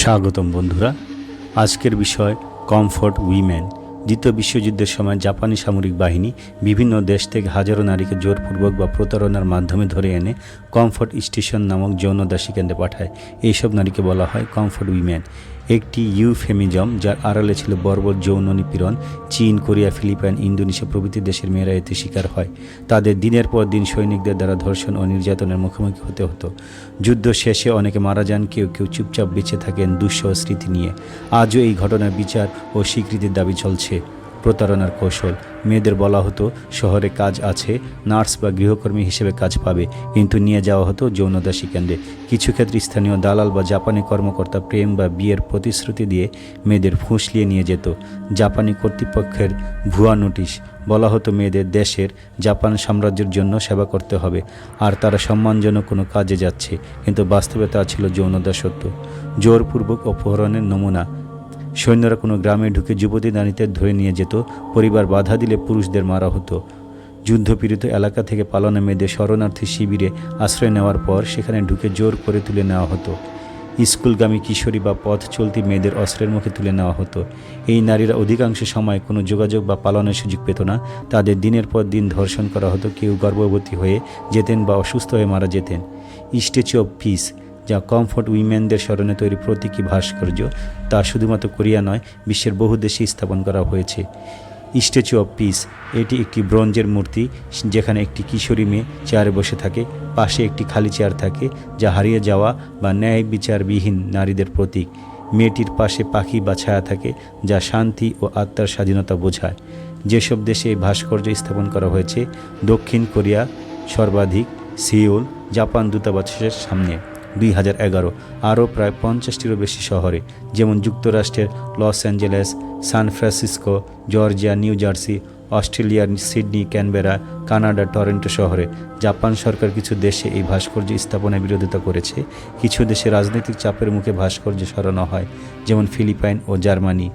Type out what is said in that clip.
স্বাগতম বন্ধুরা। আজকের বিষয় কমফোর্ট উইমেন দ্বিতীয় বিশ্বযুদ্ধের সময় জাপানি সামরিক বাহিনী বিভিন্ন দেশ থেকে হাজারো নারীকে জোরপূর্বক বা প্রতারণার মাধ্যমে ধরে এনে কমফোর্ট স্টেশন নামক যৌন দাসী কেন্দ্রে পাঠায়। এইসব নারীকে বলা হয় কমফোর্ট উইমেন। একটি ইউফেমিজম, যার আড়ালে ছিল বর্বর যৌন নিপীড়ন, চীন, কোরিয়া, ফিলিপাইন, ইন্দোনেশিয়া প্রভৃতি দেশের মেয়েরা এতে শিকার হয়। তাদের দিনের পর দিন সৈনিকদের দ্বারা ধর্ষণ ও নির্যাতনের মুখোমুখি হতে হতো। যুদ্ধ শেষে অনেকে মারা যান, কেউ কেউ চুপচাপ বেঁচে থাকেন দুঃসহ স্মৃতি নিয়ে। আজও এই ঘটনার বিচার ও স্বীকৃতির দাবি চলছে। প্রতারণার কৌশল। মেয়েদের বলা হতো, শহরে কাজ আছে, নার্স বা গৃহকর্মী হিসেবে কাজ পাবে, কিন্তু নিয়ে যাওয়া হতো যৌনদাসী কেন্দ্রে। কিছু ক্ষেত্রে স্থানীয় দালাল বা জাপানি কর্মকর্তা প্রেম বা বিয়ের প্রতিশ্রুতি দিয়ে মেয়েদের ফুঁসলিয়ে নিয়ে যেত। জাপানি কর্তৃপক্ষের ভুয়া নোটিশ, বলা হতো মেয়েদের দেশের জাপান সাম্রাজ্যের জন্য সেবা করতে হবে, আর তারা সম্মানজনক কোনো কাজে যাচ্ছে, কিন্তু বাস্তবে তা ছিল যৌনদাসত্ব। জোরপূর্বক অপহরণের নমুনা সৈন্যরা কোনো গ্রামে ঢুকে যুবতী নারীদের ধরে নিয়ে যেত, পরিবার বাধা দিলে পুরুষদের মারা হতো। যুদ্ধপীড়িত এলাকা থেকে পালনে মেয়েদের শরণার্থী শিবিরে আশ্রয় নেওয়ার পর সেখানে ঢুকে জোর করে তুলে নেওয়া হতো। স্কুলগামী কিশোরী বা পথ চলতি মেয়েদের অস্ত্রের মুখে তুলে নেওয়া হতো। এই নারীরা অধিকাংশ সময় কোনো যোগাযোগ বা পালনের সুযোগ পেত না। তাদের দিনের পর দিন ধর্ষণ করা হতো। কেউ গর্ভবতী হয়ে যেতেন বা অসুস্থ হয়ে মারা যেতেন। স্ট্যাচু অফ পিস যা কমফোর্ট উইমেনদের স্মরণে তৈরি প্রতীকী ভাস্কর্য, তা শুধুমাত্র কোরিয়া নয়, বিশ্বের বহু দেশে স্থাপন করা হয়েছে। স্ট্যাচু অফ পিস এটি একটি ব্রোঞ্জের মূর্তি, যেখানে একটি কিশোরী মেয়ে চেয়ারে বসে থাকে, পাশে একটি খালি চেয়ার থাকে, যা হারিয়ে যাওয়া বা ন্যায় বিচারবিহীন নারীদের প্রতীক। মেয়েটির পাশে পাখি বা ছায়া থাকে, যা শান্তি ও আত্মার স্বাধীনতা বোঝায়। যেসব দেশে এই ভাস্কর্য স্থাপন করা হয়েছে, দক্ষিণ কোরিয়া, সর্বাধিক, সিওল, জাপান দূতাবাসের সামনে। দুই হাজার এগারো, আরও প্রায় পঞ্চাশটিরও বেশি শহরে, যেমন যুক্তরাষ্ট্রের Los Angeles, San Francisco, Georgia, New Jersey অস্ট্রেলিয়ার সিডনি, ক্যানবেরা, কানাডা, টরেন্টো শহরে। জাপান সরকার কিছু দেশে এই ভাস্কর্য স্থাপনের বিরোধিতা করেছে। কিছু দেশে রাজনৈতিক চাপের মুখে ভাস্কর্য সরানো হয়, যেমন ফিলিপাইন ও জার্মানি।